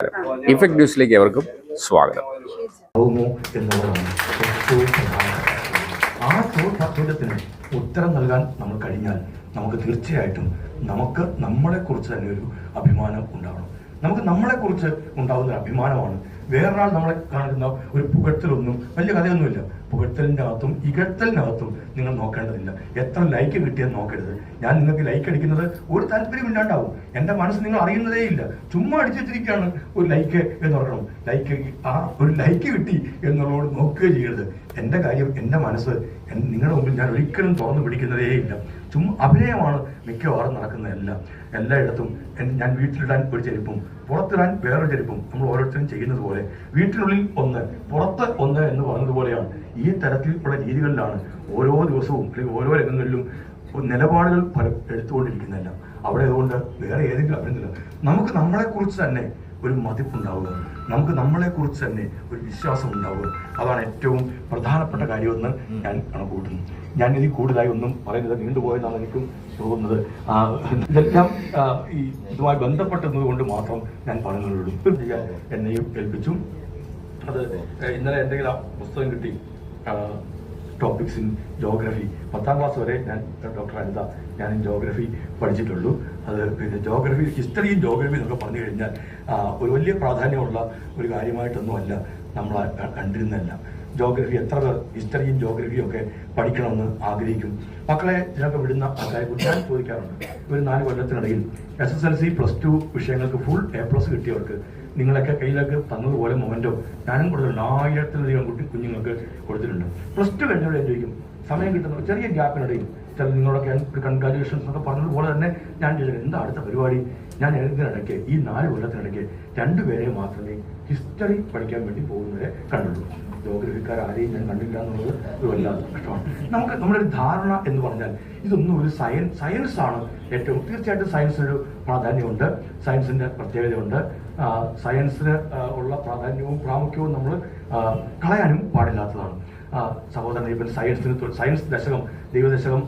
Effect ന്യൂസിലേക്ക് എവർക്കും സ്വാഗതം. ആ ചോദ്യത്തിന് ഉത്തരം നൽകാൻ നമ്മൾ കഴിഞ്ഞാൽ നമുക്ക് തീർച്ചയായിട്ടും നമുക്ക് നമ്മളെക്കുറിച്ച് തന്നെ ഒരു അഭിമാനം ഉണ്ടാവണം. നമുക്ക് നമ്മളെക്കുറിച്ച് ഉണ്ടാകുന്ന ഒരു അഭിമാനമാണ് വേറൊരാൾ നമ്മളെ കാണുന്ന ഒരു പുകഴ്ത്തലൊന്നും വലിയ കഥയൊന്നുമില്ല. പുകഴ്ത്തലിന്റെ അകത്തും ഇകഴ്ത്തലിനകത്തും നിങ്ങൾ നോക്കേണ്ടതില്ല. എത്ര ലൈക്ക് കിട്ടിയെന്ന് നോക്കരുത്. ഞാൻ നിങ്ങൾക്ക് ലൈക്ക് അടിക്കുന്നത് ഒരു താല്പര്യമില്ലാണ്ടാവും എന്റെ മനസ്സ് നിങ്ങൾ അറിയുന്നതേ ഇല്ല. ചുമ്മാ അടിച്ചു വെച്ചിരിക്കുകയാണ് ഒരു ലൈക്ക് എന്ന് പറയണം. ലൈക്ക് ആ ഒരു ലൈക്ക് കിട്ടി എന്നുള്ളതോട് നോക്കുകയോ ചെയ്യരുത്. എന്റെ കാര്യം എന്റെ മനസ്സ് നിങ്ങളുടെ മുമ്പിൽ ഞാൻ ഒരിക്കലും തുറന്നു പിടിക്കുന്നതേ ഇല്ല. ചുമ്മാ അഭിനയമാണ് മിക്കവാറും നടക്കുന്നതെല്ലാം. എല്ലായിടത്തും ഞാൻ വീട്ടിലിടാൻ ഒരു ചെരുപ്പും പുറത്തിടാൻ വേറൊരു ചെരുപ്പും നമ്മൾ ഓരോരുത്തരും ചെയ്യുന്നത് പോലെ വീട്ടിനുള്ളിൽ ഒന്ന് പുറത്ത് ഒന്ന് എന്ന് പറഞ്ഞതുപോലെയാണ് ഈ തരത്തിലുള്ള രീതികളിലാണ് ഓരോ ദിവസവും അല്ലെങ്കിൽ ഓരോ രംഗങ്ങളിലും നിലപാടുകൾ പല എടുത്തുകൊണ്ടിരിക്കുന്നതല്ല. അവിടെ അതുകൊണ്ട് വേറെ ഏതെങ്കിലും അഭിനന്ദനം നമുക്ക് നമ്മളെക്കുറിച്ച് തന്നെ ഒരു മതിപ്പുണ്ടാവുക. നമുക്ക് നമ്മളെ കുറിച്ച് തന്നെ ഒരു വിശ്വാസം ഉണ്ടാവുക. അതാണ് ഏറ്റവും പ്രധാനപ്പെട്ട കാര്യമെന്ന് ഞാൻ കണക്കൂട്ടുന്നു ഞാൻ ഇതിൽ കൂടുതലായി ഒന്നും പറയുന്നത് നീണ്ടുപോയെന്നാണ് എനിക്കും തോന്നുന്നത്. ഇതെല്ലാം ഈ ഇതുമായി ബന്ധപ്പെട്ടത് കൊണ്ട് മാത്രം ഞാൻ പറയുന്നുള്ളൂ ഇപ്പം ചെയ്യാൻ എന്നെയും ഏൽപ്പിച്ചു. അത് ഇന്നലെ എന്തെങ്കിലും ആ പുസ്തകം കിട്ടി. ടോപ്പിക്സ് ഇൻ ജോഗ്രഫി പത്താം ക്ലാസ് വരെ ഞാൻ ഡോക്ടർ അനിത ഞാൻ ജോഗ്രഫി പഠിച്ചിട്ടുള്ളൂ. അത് പിന്നെ ജോഗ്രഫി ഹിസ്റ്ററിയും ജോഗ്രഫി എന്നൊക്കെ പറഞ്ഞു കഴിഞ്ഞാൽ ഒരു വലിയ പ്രാധാന്യമുള്ള ഒരു കാര്യമായിട്ടൊന്നുമല്ല നമ്മൾ കണ്ടിരുന്നല്ല ജോഗ്രഫി എത്ര പേർ ഹിസ്റ്ററിയും ജോഗ്രഫിയും ഒക്കെ പഠിക്കണമെന്ന് ആഗ്രഹിക്കും. മക്കളെ ഇതിനൊക്കെ വിടുന്ന ആൾക്കാരെ കുറിച്ച് ഞാൻ ചോദിക്കാറുണ്ട്. ഒരു നാല് കൊല്ലത്തിനിടയിൽ S S L C plus two വിഷയങ്ങൾക്ക് ഫുൾ എ പ്ലസ് കിട്ടിയവർക്ക് നിങ്ങളൊക്കെ കയ്യിലൊക്കെ തന്നതുപോലെ മൊമെന്റോ ഞാനും കൊടുത്തിട്ടുണ്ട്. ആയിരത്തിലധികം കുട്ടി കുഞ്ഞുങ്ങൾക്ക് കൊടുത്തിട്ടുണ്ട്. പ്ലസ് ടു കഴിഞ്ഞോടെ ചോദിക്കും സമയം കിട്ടുന്ന ചെറിയ ഗ്യാപ്പിനിടയിൽ ചില നിങ്ങളൊക്കെ കൺഗ്രാജുലേഷൻസ് എന്നൊക്കെ പറഞ്ഞതുപോലെ തന്നെ ഞാൻ ചോദിച്ചത് എന്താ അടുത്ത പരിപാടി? ഞാൻ ഇതിനിടയ്ക്ക് ഈ നാല് കൊല്ലത്തിനിടയ്ക്ക് രണ്ടുപേരെ മാത്രമേ ഹിസ്റ്ററി പഠിക്കാൻ വേണ്ടി പോകുന്നവരെ കണ്ടുള്ളൂ. ജോഗ്രഫിക്കാർ ആരെയും ഞാൻ കണ്ടില്ല എന്നുള്ളത് ഒരു വല്ലാത്ത കഷ്ടമാണ്. നമുക്ക് നമ്മുടെ ഒരു ധാരണ എന്ന് പറഞ്ഞാൽ ഇതൊന്നും ഒരു സയൻസ് സയൻസ് ആണ്. ഏറ്റവും തീർച്ചയായിട്ടും സയൻസിനൊരു പ്രാധാന്യമുണ്ട്. സയൻസിന്റെ പ്രത്യേകതയുണ്ട്. സയൻസിന് ഉള്ള പ്രാധാന്യവും പ്രാമുഖ്യവും നമ്മൾ കളയാനും പാടില്ലാത്തതാണ്. സഹോദരൻ ഇവൻ സയൻസിന് സയൻസ് ദശകം ദൈവദശകം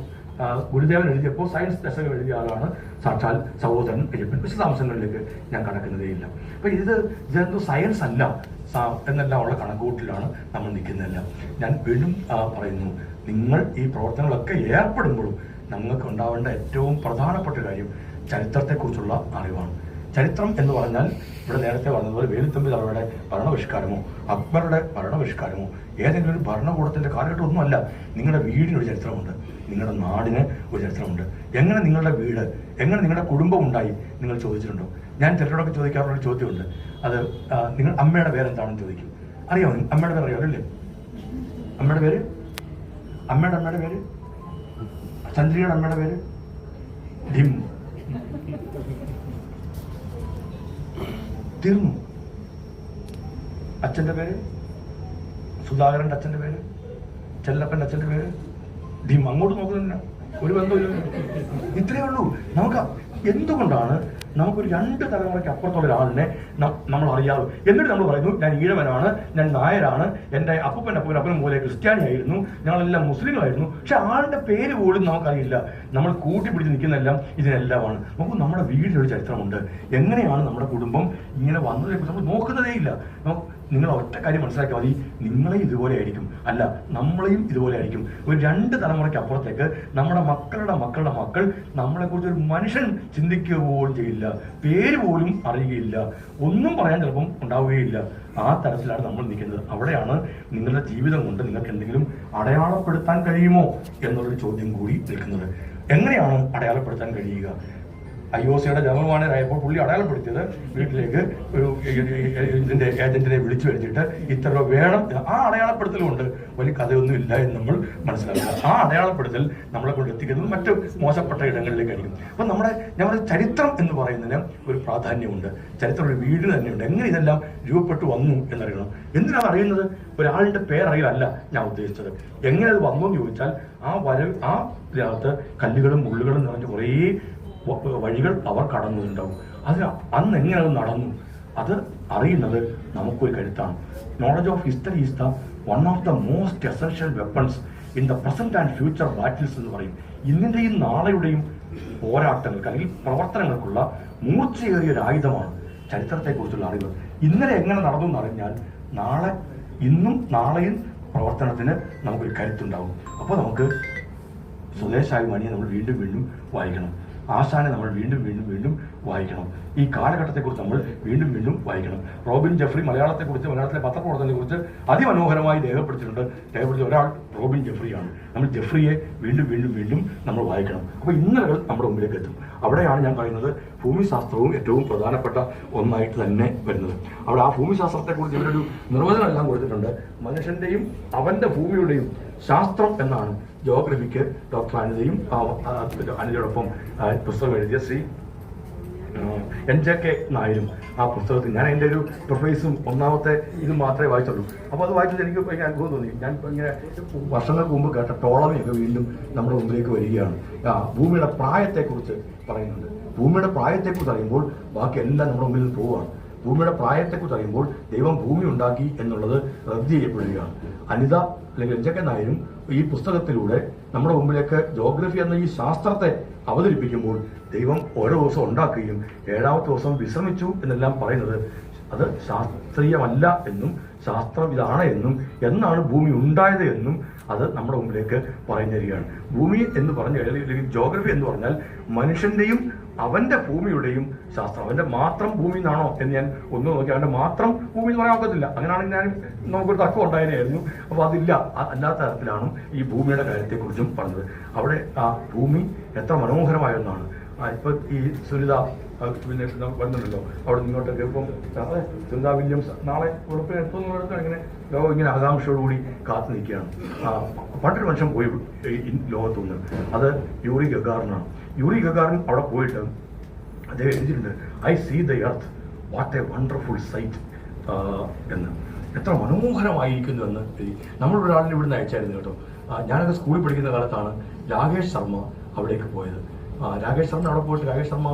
ഗുരുദേവൻ എഴുതിയപ്പോൾ സയൻസ് ദശകം എഴുതിയ ആളാണ്. സാക്ഷാൽ സഹോദരൻ അയ്യപ്പൻ. വിശദാംശങ്ങളിലേക്ക് ഞാൻ കടക്കുന്നതേയില്ല അപ്പൊ ഇത് ഇതെന്തോ സയൻസ് അല്ല. എന്നെല്ലാം ഉള്ള കണക്കുകൂട്ടിലാണ് നമ്മൾ നിൽക്കുന്നതെല്ലാം. ഞാൻ വീണ്ടും പറയുന്നു. നിങ്ങൾ ഈ പ്രവർത്തനങ്ങളൊക്കെ ഏർപ്പെടുമ്പോഴും നിങ്ങൾക്ക് ഉണ്ടാവേണ്ട ഏറ്റവും പ്രധാനപ്പെട്ട കാര്യം ചരിത്രത്തെക്കുറിച്ചുള്ള അറിവാണ്. ചരിത്രം എന്ന് പറഞ്ഞാൽ ഇവിടെ നേരത്തെ പറഞ്ഞതുപോലെ വേലുത്തമ്പി തറയുടെ ഭരണപരിഷ്കാരമോ അക്ബറുടെ ഭരണപരിഷ്കാരമോ ഏതെങ്കിലും ഒരു ഭരണകൂടത്തിന്റെ കാലഘട്ടമൊന്നുമല്ല. നിങ്ങളുടെ വീടിനൊരു ചരിത്രമുണ്ട്. നിങ്ങളുടെ നാടിന് ഒരു ചരിത്രമുണ്ട്. എങ്ങനെ നിങ്ങളുടെ വീട് എങ്ങനെ നിങ്ങളുടെ കുടുംബം ഉണ്ടായി നിങ്ങൾ ചോദിച്ചിട്ടുണ്ടോ? ഞാൻ ചിലരോടൊക്കെ ചോദിക്കാറുള്ള ചോദ്യമുണ്ട്. അത് നിങ്ങൾ അമ്മയുടെ പേരെന്താണെന്ന് ചോദിക്കും. അറിയാമോ? അമ്മയുടെ പേര് അറിയാമോ അല്ലേ അമ്മയുടെ പേര്? അമ്മയുടെ അമ്മയുടെ പേര്? ചന്ദ്രികയുടെ അമ്മയുടെ പേര്? ഡിം. തീർന്നു. അച്ഛന്റെ പേര്? സുധാകരന്റെ അച്ഛന്റെ പേര്? ചെല്ലപ്പന്റെ അച്ഛന്റെ പേര്? ഡിം അങ്ങോട്ട് നോക്കുന്നില്ല ഒരു ബന്ധമില്ല ഇത്രയേ ഉള്ളൂ. നമുക്ക് എന്തുകൊണ്ടാണ് നമുക്കൊരു രണ്ട് തലമുറയ്ക്ക് അപ്പുറത്തുള്ള ഒരാളിനെ നമ്മൾ അറിയാവൂ എന്നിട്ട് നമ്മൾ പറയുന്നു ഞാൻ ഈഴവനാണ് ഞാൻ നായരാണ് എന്റെ അപ്പൂപ്പന്റെ അപ്പൂപ്പൻ അപ്പനും പോലെ ക്രിസ്ത്യാനിയായിരുന്നു ഞങ്ങളെല്ലാം മുസ്ലിങ്ങളായിരുന്നു. പക്ഷെ ആളുടെ പേര് പോലും നമുക്കറിയില്ല. നമ്മൾ കൂട്ടിപ്പിടിച്ച് നിൽക്കുന്നതെല്ലാം ഇതിനെല്ലാമാണ്. നമുക്ക് നമ്മുടെ വീടിനൊരു ചരിത്രമുണ്ട്. എങ്ങനെയാണ് നമ്മുടെ കുടുംബം ഇങ്ങനെ വന്നതിനെ കുറിച്ച് നമ്മൾ നോക്കുന്നതേ ഇല്ല നിങ്ങൾ ഒറ്റ കാര്യം മനസ്സിലാക്കിയാൽ മതി. നിങ്ങളെയും ഇതുപോലെ ആയിരിക്കും. അല്ല നമ്മളെയും ഇതുപോലെ ആയിരിക്കും. ഒരു രണ്ട് തലമുറയ്ക്ക് അപ്പുറത്തേക്ക് നമ്മുടെ മക്കളുടെ മക്കളുടെ മക്കൾ നമ്മളെക്കുറിച്ച് ഒരു മനുഷ്യൻ ചിന്തിക്കുക പോലും ചെയ്യില്ല. പേര് പോലും അറിയുകയില്ല. ഒന്നും പറയാൻ ചിലപ്പം ഉണ്ടാവുകയില്ല. ആ തരത്തിലാണ് നമ്മൾ നിൽക്കുന്നത്. അവിടെയാണ് നിങ്ങളുടെ ജീവിതം കൊണ്ട് നിങ്ങൾക്ക് എന്തെങ്കിലും അടയാളപ്പെടുത്താൻ കഴിയുമോ എന്നുള്ളൊരു ചോദ്യം കൂടി നിൽക്കുന്നത്. എങ്ങനെയാണ് അടയാളപ്പെടുത്താൻ കഴിയുക? ഐ ഒ സിയുടെ ജനറൽ മാനേജറായപ്പോൾ പുള്ളി അടയാളപ്പെടുത്തിയത് വീട്ടിലേക്ക് ഒരു ഇതിന്റെ ഏജന്റിനെ വിളിച്ചു വരുത്തിയിട്ട് ഇത്ര രൂപ വേണം. ആ അടയാളപ്പെടുത്തലുകൊണ്ട് വലിയ കഥയൊന്നും ഇല്ല എന്ന് നമ്മൾ മനസ്സിലാക്കുക ആ അടയാളപ്പെടുത്തൽ നമ്മളെ കൊണ്ട് എത്തിക്കുന്നത് മറ്റ് മോശപ്പെട്ട ഇടങ്ങളിലേക്കായിരിക്കും. അപ്പൊ നമ്മുടെ ഞങ്ങളുടെ ചരിത്രം എന്ന് പറയുന്നതിന് ഒരു പ്രാധാന്യമുണ്ട്. ചരിത്രം ഒരു വീട് തന്നെയുണ്ട്. എങ്ങനെ ഇതെല്ലാം രൂപപ്പെട്ടു വന്നു എന്നറിയണം. എന്തിനാണ് അറിയുന്നത്? ഒരാളുടെ പേരറിയില്ല ഞാൻ ഉദ്ദേശിച്ചത്. എങ്ങനെ അത് വന്നു എന്ന് ചോദിച്ചാൽ ആ വര ആ ഇതിനകത്ത് കല്ലുകളും മുള്ളുകളും നിറഞ്ഞ കുറേ വഴികൾ അവർ കടന്നുണ്ടാവും. അത് അന്ന് എങ്ങനെ അത് നടന്നു? അത് അറിയുന്നത് നമുക്കൊരു കരുത്താണ്. Knowledge of history is the one of the most essential weapons in the present and future battles എന്ന് പറയും. ഇന്നിന്റെയും നാളെയുടെയും പോരാട്ടങ്ങൾക്ക് അല്ലെങ്കിൽ പ്രവർത്തനങ്ങൾക്കുള്ള മൂർച്ചയേറിയ ഒരു ആയുധമാണ് ചരിത്രത്തെക്കുറിച്ചുള്ള അറിവ്. ഇന്നലെ എങ്ങനെ നടന്നു എന്നറിഞ്ഞാൽ നാളെ ഇന്നും നാളെയും പ്രവർത്തനത്തിന് നമുക്കൊരു കരുത്തുണ്ടാവും അപ്പോൾ നമുക്ക് സ്വദേശാഭിമാനിയെ നമ്മൾ വീണ്ടും വീണ്ടും വായിക്കണം. ആശാനെ നമ്മൾ വീണ്ടും വീണ്ടും വീണ്ടും വായിക്കണം. ഈ കാലഘട്ടത്തെക്കുറിച്ച് നമ്മൾ വീണ്ടും വീണ്ടും വായിക്കണം. റോബിൻ ജെഫ്രി മലയാളത്തെക്കുറിച്ച് മലയാളത്തിലെ പത്രപ്രവർത്തനത്തെക്കുറിച്ച് അതിമനോഹരമായി രേഖപ്പെടുത്തിയിട്ടുണ്ട്. രേഖപ്പെടുത്തിയ ഒരാൾ റോബിൻ ജെഫ്രിയാണ്. നമ്മൾ ജെഫ്രിയെ വീണ്ടും വീണ്ടും വീണ്ടും നമ്മൾ വായിക്കണം. അപ്പോൾ ഇന്നലകൾ നമ്മുടെ മുമ്പിലേക്ക് എത്തും. അവിടെയാണ് ഞാൻ പറയുന്നത് ഭൂമിശാസ്ത്രവും ഏറ്റവും പ്രധാനപ്പെട്ട ഒന്നായിട്ട് തന്നെ വരുന്നത്. അവിടെ ആ ഭൂമിശാസ്ത്രത്തെക്കുറിച്ച് ഇവരൊരു നിർവചനം എല്ലാം കൊടുത്തിട്ടുണ്ട്. മനുഷ്യന്റെയും അവന്റെ ഭൂമിയുടെയും ശാസ്ത്രം എന്നാണ് ജോഗ്രഫിക്ക് ഡോക്ടർ അനിതയും അനിതയോടൊപ്പം പുസ്തകം എഴുതിയ ശ്രീ എൻ ജെ കെ നായരും ആ പുസ്തകത്തിൽ ഞാൻ എന്റെ ഒരു പ്രൊഫൈസും ഒന്നാമത്തെ ഇതും മാത്രമേ വായിച്ചുള്ളൂ. അപ്പോൾ അത് വായിച്ചത് എനിക്ക് ഭയങ്കര അനുഭവം തോന്നി. ഞാൻ ഇങ്ങനെ വർഷങ്ങൾക്ക് മുമ്പ് കേട്ട ടോളമിയൊക്കെ വീണ്ടും നമ്മുടെ മുമ്പിലേക്ക് വരികയാണ്. ആ ഭൂമിയുടെ പ്രായത്തെക്കുറിച്ച് പറയുന്നുണ്ട്. ഭൂമിയുടെ പ്രായത്തെക്കുറിച്ച് അറിയുമ്പോൾ ബാക്കി എല്ലാം നമ്മുടെ മുമ്പിൽ നിന്ന് പോവുകയാണ്. ഭൂമിയുടെ പ്രായത്തെക്കുറിച്ച് അറിയുമ്പോൾ ദൈവം ഭൂമി ഉണ്ടാക്കി എന്നുള്ളത് റദ്ദ് ചെയ്യപ്പെടുകയാണ്. അനിത അല്ലെങ്കിൽ രഞ്ജകൻ നായരും ഈ പുസ്തകത്തിലൂടെ നമ്മുടെ മുമ്പിലേക്ക് ജോഗ്രഫി എന്ന ഈ ശാസ്ത്രത്തെ അവതരിപ്പിക്കുമ്പോൾ ദൈവം ഓരോ ദിവസം ഉണ്ടാക്കുകയും ഏഴാമത്തെ ദിവസം വിശ്രമിച്ചു എന്നെല്ലാം പറയുന്നത് അത് ശാസ്ത്രീയമല്ല എന്നും ശാസ്ത്രം ഇതാണ് എന്നും എന്നാണ് ഭൂമി ഉണ്ടായത് എന്നും അത് നമ്മുടെ മുമ്പിലേക്ക് പറഞ്ഞു തരികയാണ് ഭൂമി എന്ന് പറഞ്ഞാൽ അല്ലെങ്കിൽ ജോഗ്രഫി എന്ന് പറഞ്ഞാൽ മനുഷ്യന്റെയും അവന്റെ ഭൂമിയുടെയും ശാസ്ത്രം അവന്റെ മാത്രം ഭൂമി എന്നാണോ എന്ന് ഞാൻ ഒന്ന് നോക്കി അവന്റെ മാത്രം ഭൂമി എന്ന് പറയാൻ ഒക്കത്തില്ല. അങ്ങനെയാണെങ്കിൽ ഞാൻ നമുക്കൊരു തക്കം ഉണ്ടായിരുന്നു അപ്പോൾ അതില്ല. അല്ലാത്ത തരത്തിലാണ് ഈ ഭൂമിയുടെ കാര്യത്തെക്കുറിച്ചും പറഞ്ഞത്. അവിടെ ആ ഭൂമി എത്ര മനോഹരമായ ഒന്നാണ്. ഇപ്പൊ ഈ സുനിത പിന്നെ വന്നിട്ടുണ്ടല്ലോ അവിടെ നിന്നോട്ടൊക്കെ ഇപ്പം സുനിത വില്യംസ് നാളെ ഉറപ്പിന് എത്തുന്നിടത്ത് ഇങ്ങനെ ലോകം ഇങ്ങനെ ആകാംക്ഷയോടുകൂടി കാത്തു നിൽക്കുകയാണ്. പണ്ടൊരു മനുഷ്യൻ പോയി ലോകത്തുനിന്ന് അത് യൂറി ഗഗാറിനാണ്. യൂറി ഗഗാറിൻ അവിടെ പോയിട്ട് അദ്ദേഹം എഴുതിയിട്ടുണ്ട് I see the earth what a wonderful sight എന്ന്. എത്ര മനോഹരമായിരിക്കുന്നു എന്ന് എഴുതി നമ്മളൊരാളിനെ ഇവിടുന്ന് അയച്ചായിരുന്നു കേട്ടോ. ഞാനൊക്കെ സ്കൂളിൽ പഠിക്കുന്ന കാലത്താണ് രാകേഷ് ശർമ്മ അവിടേക്ക് പോയത്. രാകേഷ് ശർമ്മ അവിടെ പോയിട്ട് രാകേഷ് ശർമ്മ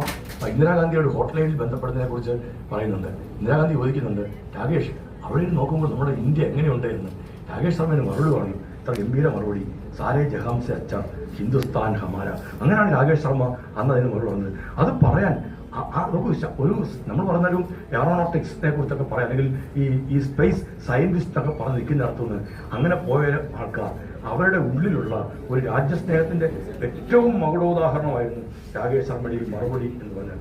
ഇന്ദിരാഗാന്ധിയുടെ ഹോട്ടലിൽ ബന്ധപ്പെടുന്നതിനെ കുറിച്ച് പറയുന്നുണ്ട്. ഇന്ദിരാഗാന്ധി ചോദിക്കുന്നുണ്ട് രാകേഷ് അവിടെ നോക്കുമ്പോൾ നമ്മുടെ ഇന്ത്യ എങ്ങനെയുണ്ട്? എന്ന്. രാകേഷ് ശർമ്മ മറുപടി പറഞ്ഞു ഇത്ര ഗംഭീര മറുപടി. സാരേ ജഹാംസെ അച്ഛ ഹിന്ദുസ്ഥാൻ ഹമാര. അങ്ങനെയാണ് രാകേഷ് ശർമ്മ അന്ന് അതിന് മറുപടി വന്നത് അത് പറയാൻ ഒരു നമ്മൾ പറഞ്ഞാലും എയറോണോട്ടിക്സിനെ കുറിച്ചൊക്കെ പറയാം. അല്ലെങ്കിൽ ഈ ഈ സ്പേസ് സയന്റിസ്റ്റ് ഒക്കെ പറഞ്ഞ് നിൽക്കുന്നിടത്തുനിന്ന് അങ്ങനെ പോയ ആൾക്കാർ അവരുടെ ഉള്ളിലുള്ള ഒരു രാജ്യസ്നേഹത്തിന്റെ ഏറ്റവും മകുടോദാഹരണമായിരുന്നു രാകേഷ് ശർമ്മയുടെ മറുപടി എന്ന് പറഞ്ഞാൽ.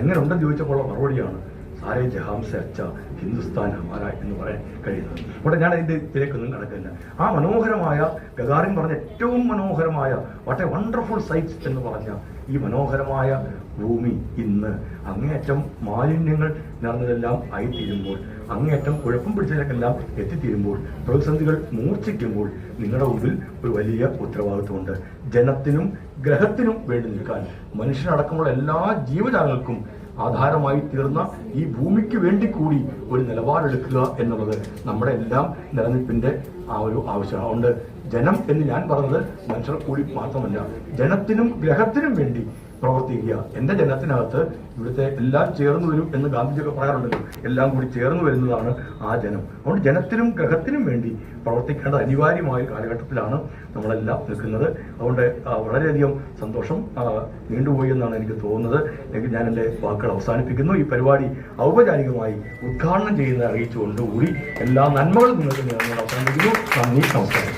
എങ്ങനെ ഉണ്ടെന്ന് ചോദിച്ചപ്പോൾ മറുപടിയാണ് സാരേ ജഹാം അച്ഛ ഹിന്ദുസ്ഥാൻ ഹമാര എന്ന് പറയാൻ കഴിയുന്നത്? അവിടെ ഞാൻ അതിന്റെ ഇതിലേക്കൊന്നും കിടക്കില്ല ആ മനോഹരമായ ഗഗാറിൻ പറഞ്ഞ ഏറ്റവും മനോഹരമായ വാട്ട് എ വണ്ടർഫുൾ സൈറ്റ്സ് എന്ന് പറഞ്ഞ ഈ മനോഹരമായ ഭൂമി ഇന്ന് അങ്ങേയറ്റം മാലിന്യങ്ങൾ നിറഞ്ഞതെല്ലാം ആയിത്തീരുമ്പോൾ അങ്ങേയറ്റം കുഴപ്പം പിടിച്ചതിലേക്കെല്ലാം എത്തിത്തീരുമ്പോൾ പ്രതിസന്ധികൾ മൂർച്ഛിക്കുമ്പോൾ നിങ്ങളുടെ മുമ്പിൽ ഒരു വലിയ ഉത്തരവാദിത്വമുണ്ട്. ജനത്തിനും ഗ്രഹത്തിനും വേണ്ടി നിൽക്കാൻ മനുഷ്യനടക്കമുള്ള എല്ലാ ജീവജാലങ്ങൾക്കും ആധാരമായി തീർന്ന ഈ ഭൂമിക്ക് വേണ്ടി കൂടി ഒരു നിലപാടെടുക്കുക എന്നുള്ളത് നമ്മുടെ എല്ലാം നിലനിൽപ്പിന്റെ ആ ഒരു ആവശ്യമാണ്. അതുകൊണ്ട് ജനം എന്ന് ഞാൻ പറഞ്ഞത് മനുഷ്യർ കൂടി മാത്രമല്ല ജനത്തിനും ഗ്രഹത്തിനും വേണ്ടി പ്രവർത്തിക്കുക. എന്റെ ജനത്തിനകത്ത് ഇവിടുത്തെ എല്ലാം ചേർന്ന് വരും എന്ന് ഗാന്ധിജിയൊക്കെ പറയാറുണ്ടല്ലോ. എല്ലാം കൂടി ചേർന്ന് വരുന്നതാണ് ആ ജനം. അതുകൊണ്ട് ജനത്തിനും ഗ്രഹത്തിനും വേണ്ടി പ്രവർത്തിക്കേണ്ട അനിവാര്യമായ കാലഘട്ടത്തിലാണ് നമ്മളെല്ലാം നിൽക്കുന്നത്. അതുകൊണ്ട് വളരെയധികം സന്തോഷം നീണ്ടുപോയി എന്നാണ് എനിക്ക് തോന്നുന്നത്. എങ്കിൽ ഞാൻ എന്റെ വാക്കുകൾ അവസാനിപ്പിക്കുന്നു. ഈ പരിപാടി ഔപചാരികമായി ഉദ്ഘാടനം ചെയ്യുന്ന അറിയിച്ചുകൊണ്ടുകൂടി എല്ലാ നന്മകളും നിങ്ങൾക്ക് നേർന്നുകൊണ്ട് അവസാനിപ്പിക്കുന്നു. നന്ദി നമസ്കാരം.